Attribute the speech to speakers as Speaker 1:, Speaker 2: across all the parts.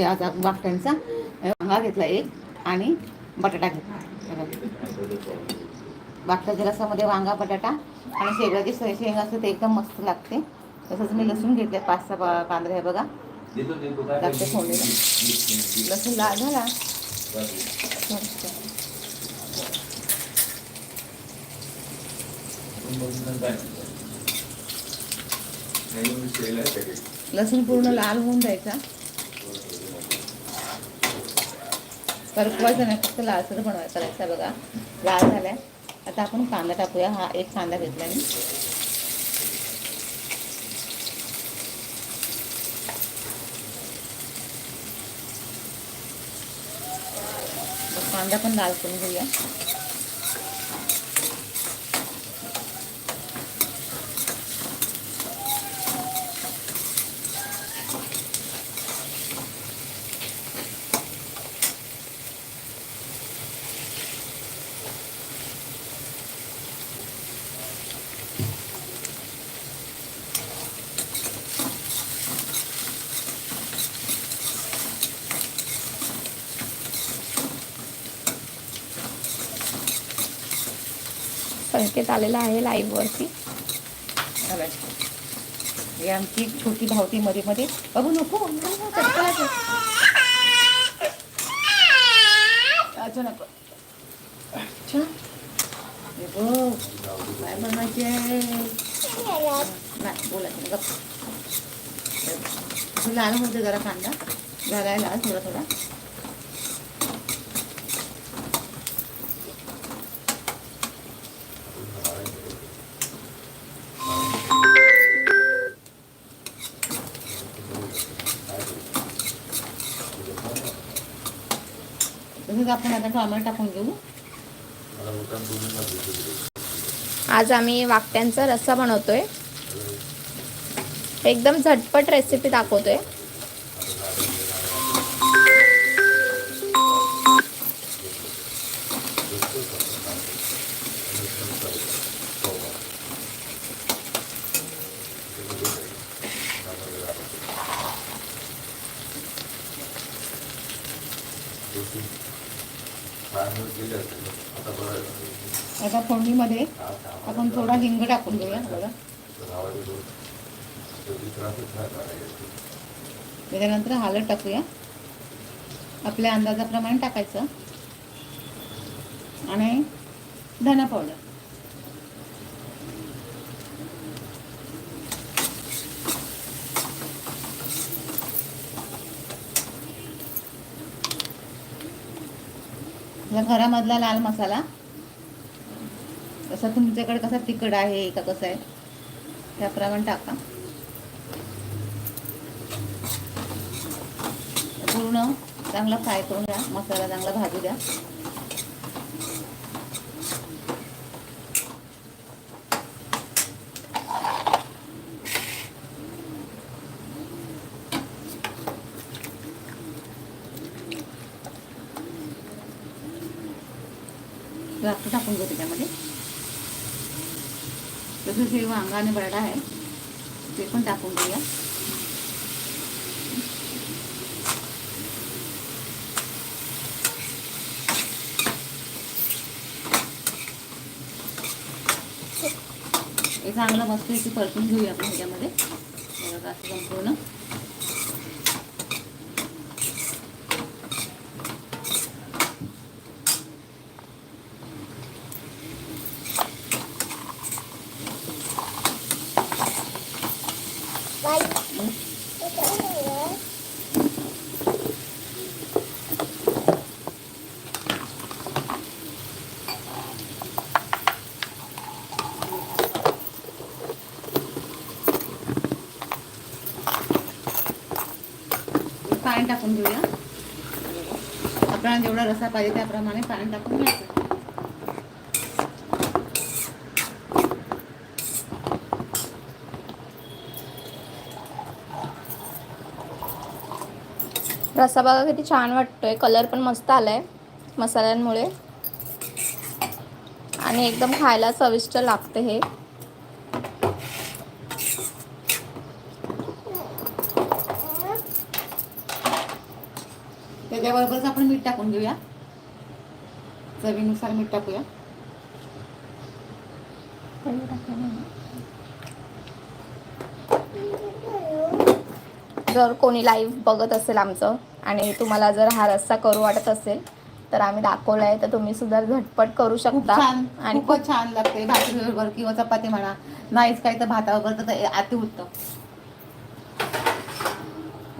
Speaker 1: याचा वाकट्यांचा वांगा घेतला एक आणि बटाटा घेतला. बाकटाच्या रसामध्ये वांगा बटाटा आणि शेंगाची शे- शेंग असते ते एकदम मस्त लागते. तसंच मी लसूण घेतले पाच सहा पा- कांदे हे बघा. लागते फोडणीला लसूण लाल झाला. लसूण पूर्ण लाल होऊन जायचा. करपवायचं नाही फक्त लालसर बनवायचं करायचा बघा. लाल झालाय. आता आपण कांदा टाकूया. हा एक कांदा घेतला मी. कांदा पण लाल करून घेऊया.
Speaker 2: संकेत आलेला आहे लाईव्ह वरती.
Speaker 1: चालेल. आमची छोटी भावती मध्ये मध्ये. बाबू नको. नको, चटका लागेल. अच्छा नको. अच्छा हे बघ. काय बनवायचे नाही बोलायचं नाही, गप्प. हे होते जरा कांदा. घालायला लाल थोडा थोडा. आपण आता टोमॅटो टाकून घेऊ.
Speaker 2: आज आम्ही वाकट्यांचा रस्सा बनवतोय. एकदम झटपट रेसिपी दाखवतोय.
Speaker 1: आता फोडणीमध्ये आपण थोडा हिंग टाकून घेऊया बघा त्याच्यानंतर हळद टाकूया. आपल्या अंदाजाप्रमाणे टाकायचं. आणि धना पावडर. आपल्या घरामधला लाल मसाला. तसा तुमच्याकडे कसा तिखट आहे का कसं आहे त्याप्रमाणे टाका. पूर्ण चांगला फ्राय करून द्या मसाला चांगला भाजू द्या. द्राक्ष टाकून घेऊ त्याच्यामध्ये. तसंच हे वांगा आणि बटाटा आहे ते पण टाकून घेऊया. हे चांगलं मस्त इथे परतून घेऊया आपण ह्याच्यामध्ये बघा असं संपूर्ण. पाणी टाकून घेऊया. आपल्याला जेवढा रसा पाहिजे त्याप्रमाणे पाणी टाकून घ्यायचं.
Speaker 2: रस्सा बघा किती छान वाटतोय. कलर पण मस्त आलाय मसाल्यांमुळे. आणि एकदम खायला चविष्ट लागते हे.
Speaker 1: त्याच्याबरोबरच आपण मीठ टाकून घेऊया. चवीनुसार मीठ टाकूया.
Speaker 2: जर कोणी लाईव्ह बघत असेल आमचं आणि तुम्हाला जर हा रस्सा करू वाटत असेल तर आम्ही दाखवला आहे तर तुम्ही सुद्धा झटपट करू
Speaker 1: खूप
Speaker 2: शकता. आणि
Speaker 1: खूपच छान लागते. भाकरी बरोबर किंवा चपाती म्हणा नाहीच काही तर भाताबरोबर तर अति उत्तम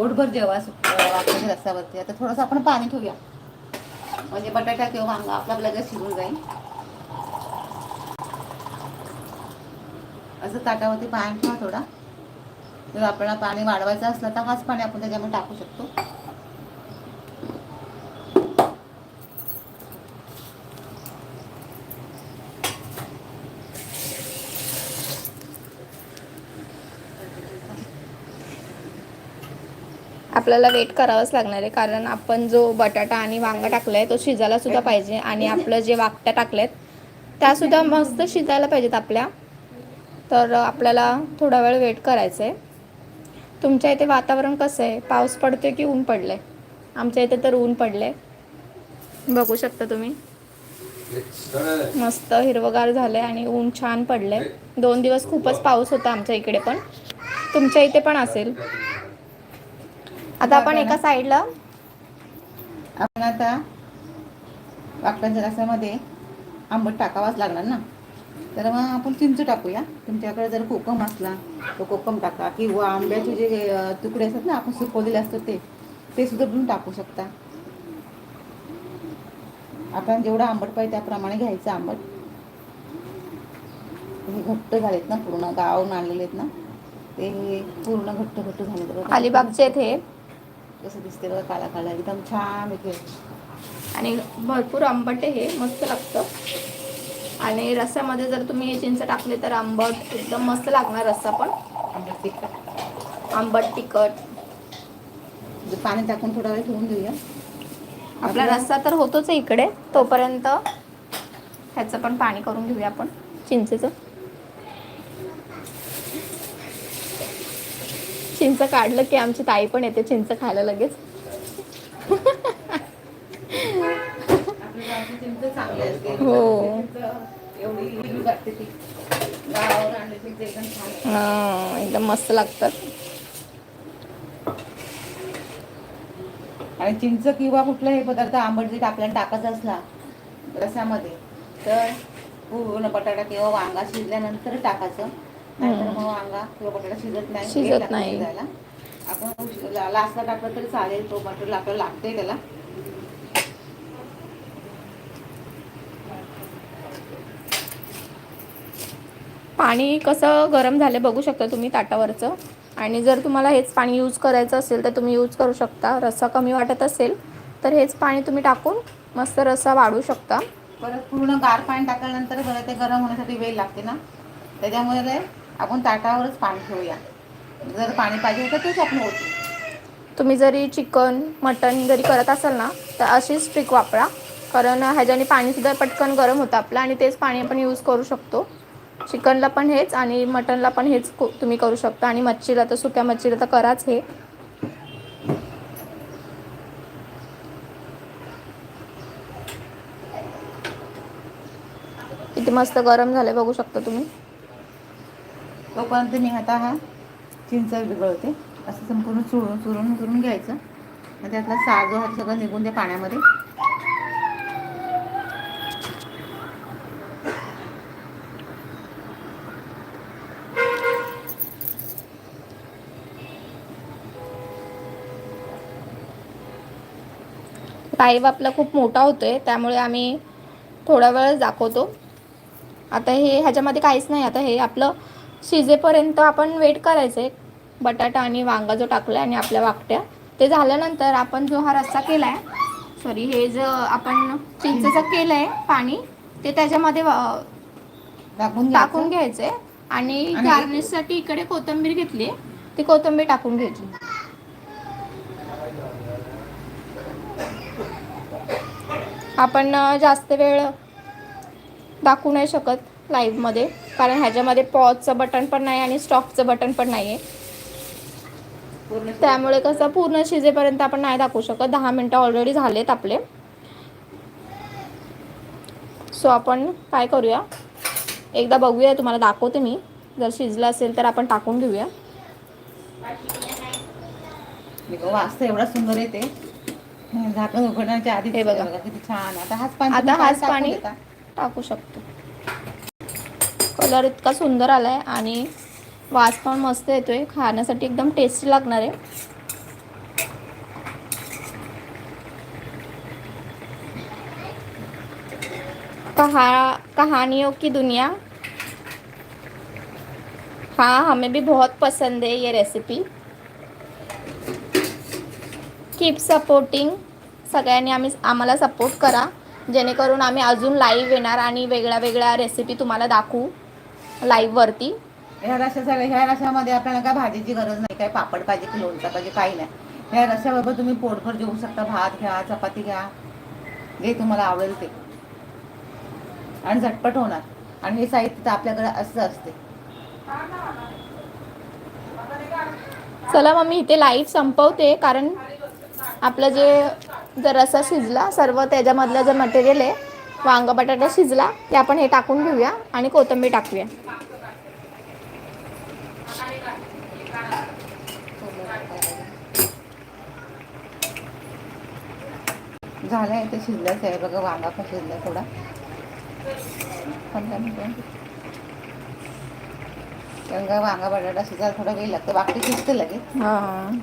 Speaker 1: पोटभर जेव्हा रस्त्यावरती आता थोडंसं आपण पाणी ठेवूया. म्हणजे बटाटा किंवा वांगा आपला लगेच शिरून जाईल. असं ताटावरती पाणी ठेवा थोडा. जर आपल्याला पाणी वाढवायचं असलं तर हाच पाणी आपण त्याच्यामध्ये टाकू शकतो.
Speaker 2: आपल्याला वेट करावंच लागणार आहे. कारण आपण जो बटाटा आणि वांगा टाकलाय तो शिजायला सुद्धा पाहिजे. आणि आपलं जे वाकट्या टाकल्यात त्या सुद्धा मस्त शिजायला पाहिजेत आपल्या. तर आपल्याला थोडा वेळ वेट करायचं आहे तुमच्या इथे वातावरण कसं आहे? पाऊस पडतोय की ऊन पडलंय? आमच्या इथे तर ऊन पडले बघू शकता तुम्ही. मस्त हिरवगार झालंय आणि ऊन छान पडलंय. दोन दिवस खूपच पाऊस होता आमच्या इकडे पण. तुमच्या इथे पण असेल. आता आपण एका साईडला
Speaker 1: आपण आता रसामध्ये आंबट टाकावाच लागणार ना? तर मग आपण चिंच टाकूया. तुमच्याकडे जर कोकम असला तर कोकम टाका किंवा आंब्याचे जे तुकडे असतात ना आपण सुकवलेले असतात ते ते सुद्धा तुम्ही टाकू शकता. आपण जेवढं आंबट पाहिजे त्याप्रमाणे घ्यायचं आंबट. हे घट्ट झालेत ना पूर्ण गावून आणलेले आहेत ना ते पूर्ण घट्ट घट्ट झाले.
Speaker 2: अलिबागचे हे.
Speaker 1: कसं दिसते बघा काला काला एकदम छान येते
Speaker 2: आणि भरपूर आंबट हे मस्त लागतं. आणि रस्स्यामध्ये जर तुम्ही हे चिंच टाकले तर आंबट एकदम मस्त लागणार रस्सा पण.
Speaker 1: आंबट तिखट.
Speaker 2: आंबट तिखट.
Speaker 1: जे पाणी टाकून थोडा वेळ ठेवून देऊया.
Speaker 2: आपला रस्सा तर होतोच इकडे तोपर्यंत ह्याचं पण पाणी करून घेऊया आपण चिंचेचं. चिंच काढलं की आमची ताई पण येते चिंच खायला लगेच. हो.
Speaker 1: एकदम
Speaker 2: हा, एकदम मस्त लागतात.
Speaker 1: आणि चिंच किंवा कुठलाही पदार्थ आंबट जर आपल्याला टाकायचा असला रसामध्ये तर पूर्ण बटाटा किंवा वांगा शिजल्यानंतर टाकायचं. नाहीतर मग वांगा किंवा बटाटा शिजत नाही
Speaker 2: शिजत
Speaker 1: वेळ लागतो
Speaker 2: नाही.
Speaker 1: शिजायला. आपण ला- लास्टला टाकलं तरी चालेल तो मटेरियल आपल्याला लागतंय त्याला.
Speaker 2: पाणी कसं गरम झालं बघू शकता तुम्ही ताटावरचं. आणि जर तुम्हाला हेच पाणी यूज करायचं असेल तर तुम्ही यूज करू शकता. रस्सा कमी वाटत असेल तर हेच पाणी तुम्ही टाकून मस्त रस्सा वाढू शकता.
Speaker 1: परत पूर्ण गार पाणी टाकल्यानंतर बरं ते गरम होण्यासाठी वेळ लागते ना. त्याच्यामुळे ते आपण ताटावरच पाणी ठेवूया. जर पाणी पाहिजे तर तेच आपण होतो
Speaker 2: तुम्ही जरी चिकन मटन जरी करत असाल ना तर अशीच ट्रिक वापरा. कारण ह्याच्याने पाणीसुद्धा पटकन गरम होतं आपलं आणि तेच पाणी आपण यूज करू शकतो. चिकनला पण हेच आणि मटनला पण हेच तुम्ही करू शकता. आणि मच्छीला तर सुक्या मच्छीला तर कराच हे. किती मस्त गरम झाले बघू शकता तुम्ही.
Speaker 1: तोपर्यंत मी आता हा चिंच बिघडवते असं संपूर्ण चुरून चुरून चुरून घ्यायचं. आणि त्यातला साजो हा सगळं निघून द्या पाण्यामध्ये.
Speaker 2: पाईप आपला खूप मोठा होतोय त्यामुळे आम्ही थोडा वेळ दाखवतो. आता हे ह्याच्यामध्ये काहीच नाही आता हे आपलं शिजेपर्यंत आपण वेट करायचं बटाटा आणि वांगा जो टाकला आहे आणि आपल्या वाकट्या ते झाल्यानंतर आपण जो हा रस्सा केला आहे सॉरी हे जो आपण चिंचेचं केलं आहे पाणी ते त्याच्यामध्ये
Speaker 1: टाकून घ्यायचं.
Speaker 2: आहे आणि गार्निशसाठी इकडे कोथिंबीर घेतली. ती कोथिंबीर टाकून घ्यायची. आपण जास्त वेळ दाखवू नाही शकत. लाईव्हमध्ये. कारण ह्याच्यामध्ये पॉजचं बटन पण नाही आणि स्टॉपचं बटन पण नाही आहे त्यामुळे कसं पूर्ण शिजेपर्यंत आपण नाही दाखवू शकत. दहा मिनटं ऑलरेडी झालेत आपले. सो आपण काय करूया? एकदा बघूया तुम्हाला दाखवते मी. जर शिजलं असेल तर आपण टाकून घेऊया.
Speaker 1: वाजता एवढा सुंदर येते झाकण उघडण्याच्या आधी
Speaker 2: हे बघा.
Speaker 1: किती छान. आता हाच पाणी
Speaker 2: आता हाच पाणी. टाकू शकतो. कलर इतका सुंदर आला आहे आणि वास पण मस्त येतो आहे खाण्यासाठी एकदम टेस्टी लागणार आहे. कहा कहानियों की दुनिया. हाँ हमें भी बहुत पसंद है ये रेसिपी कीप सपोर्टिंग सगळ्यांनी आम्ही आम्हाला सपोर्ट करा. जेणेकरून आम्ही अजून लाईव्ह येणार आणि वेगळ्या वेगळ्या रेसिपी तुम्हाला दाखवू. लाईव्हवरती
Speaker 1: ह्या रशा सगळ्या ह्या रशामध्ये आपल्याला काय भाजीची गरज नाही काय पापड पाहिजे की लोणचं पाहिजे काही नाही. ह्या रशाबरोबर तुम्ही पोटभर जेवू शकता भात घ्या चपाती घ्या. जे तुम्हाला आवडेल ते. आणि झटपट होणार. आणि हे साहित्य तर आपल्याकडे असं असते.
Speaker 2: चला मग मी इथे लाईव्ह संपवते कारण आपलं जे जर रसा शिजला सर्व त्याच्यामधलं जे मटेरियल आहे वांग बटाटा शिजला ते आपण हे टाकून घेऊया आणि कोथिंबीर टाकूया.
Speaker 1: झालंय ते शिजलंच आहे. बघा वांगा पण शिजलाय थोडा. पंधरा मिनिटं. वांगा बटाटा शिजायला थोडा वेळ लागतो. बाकी शिजते लगेच.
Speaker 2: हां.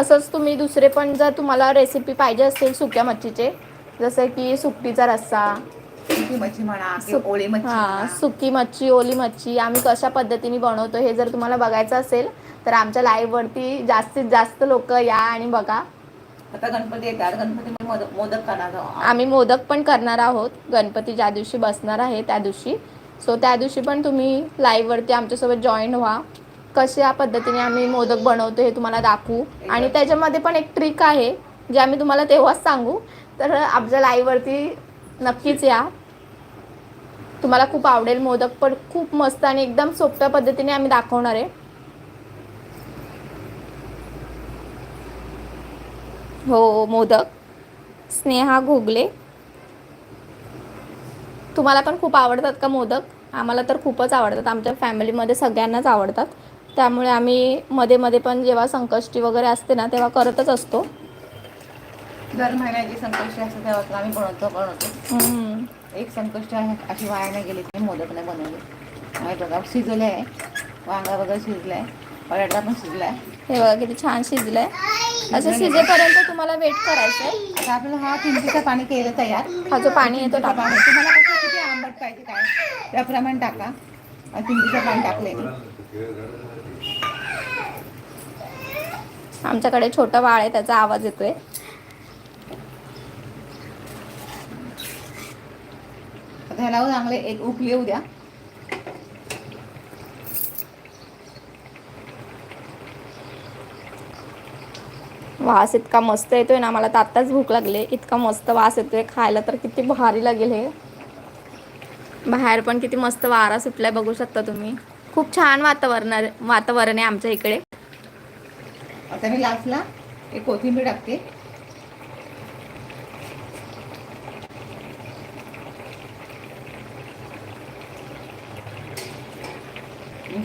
Speaker 2: असंच तुम्ही दुसरे पण जर तुम्हाला रेसिपी पाहिजे असतील सुक्या मच्छीचे जसं की सुकटीचा रस्सा.
Speaker 1: सुकी मच्छी म्हणा की
Speaker 2: सुक-
Speaker 1: ओळी मच्छी
Speaker 2: हां
Speaker 1: म्हणा.
Speaker 2: सुकी मच्छी ओली मच्छी आम्ही कशा पद्धतीने बनवतो हे जर तुम्हाला बघायचं असेल तर आमच्या लाईव्हवरती जास्तीत जास्त लोक या आणि बघा.
Speaker 1: आता गणपती येतात गणपती मोदक मोदक करणार.
Speaker 2: आम्ही मोदक पण करणार आहोत. गणपती ज्या दिवशी बसणार आहे त्या दिवशी. सो त्या दिवशी पण तुम्ही लाईव्हवरती आमच्यासोबत जॉईन व्हा. कशा पद्धतीने आम्ही मोदक बनवतो हे तुम्हाला दाखवू. आणि त्याच्यामध्ये पण एक ट्रिक आहे जे आम्ही तुम्हाला तेव्हाच सांगू. तर आपल्या लाईववरती नक्कीच या. तुम्हाला खूप आवडेल मोदक पण खूप मस्त आणि एकदम सोप्या पद्धतीने आम्ही दाखवणार आहे. हो मोदक. स्नेहा घोगले. तुम्हाला पण खूप आवडतात का मोदक? आम्हाला तर खूपच आवडतात. आमच्या फॅमिलीमध्ये सगळ्यांनाच आवडतात. त्यामुळे आम्ही मध्ये मध्ये पण जेव्हा संकष्टी वगैरे असते ना तेव्हा करतच असतो.
Speaker 1: दर महिन्याची संकष्टी असते तेव्हा आम्ही बनवतो बनवतो.
Speaker 2: हम्म.
Speaker 1: एक संकष्टी आहे अशी वाया नाही गेली की मोदक नाही बनवले. आणि बघा शिजले आहे वांगा वगैरे शिजलाय बटाटा पण शिजलाय.
Speaker 2: हे बघा किती छान शिजलंय. असं शिजेपर्यंत तुम्हाला वेट करायचं आहे
Speaker 1: आता आपल्याला हा किंचीचं पाणी केलं तयार.
Speaker 2: हा जो पाणी येतो टाका.
Speaker 1: तुम्हाला कसं किती आंबट पाहिजे काय? त्याप्रमाणे टाका. आणि चिंचेचं पाणी टाकले मी.
Speaker 2: आमच्याकडे छोटं बाळ आहे त्याचा आवाज येतोय.
Speaker 1: ह्याला हो चांगले एक उकली येऊ द्या.
Speaker 2: वास इतका मस्त येतोय ना मला तर आत्ताच भूक लागली. इतका मस्त वास येतोय खायला तर किती भारी लागेल हे. बाहेर पण किती मस्त वारा सुटलाय बघू शकता तुम्ही. खूप छान वातावरण वातावरण आहे आमच्या इकडे.
Speaker 1: आता मी लास्टला एक कोथिंबीर टाकते.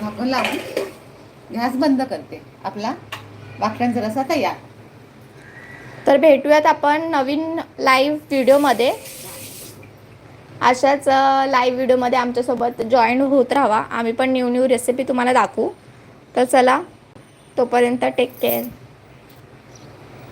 Speaker 1: झाकण लावून गॅस बंद करते. आपला वाकड्यांचा जरासा तयार.
Speaker 2: तर भेटूयात आपण नवीन लाईव्ह व्हिडिओमध्ये अशाच लाईव्ह व्हिडिओमध्ये आमच्यासोबत जॉईन होत राहा. आम्ही पण न्यू न्यू रेसिपी तुम्हाला दाखवू. तर चला तोपर्यंत टेक केअर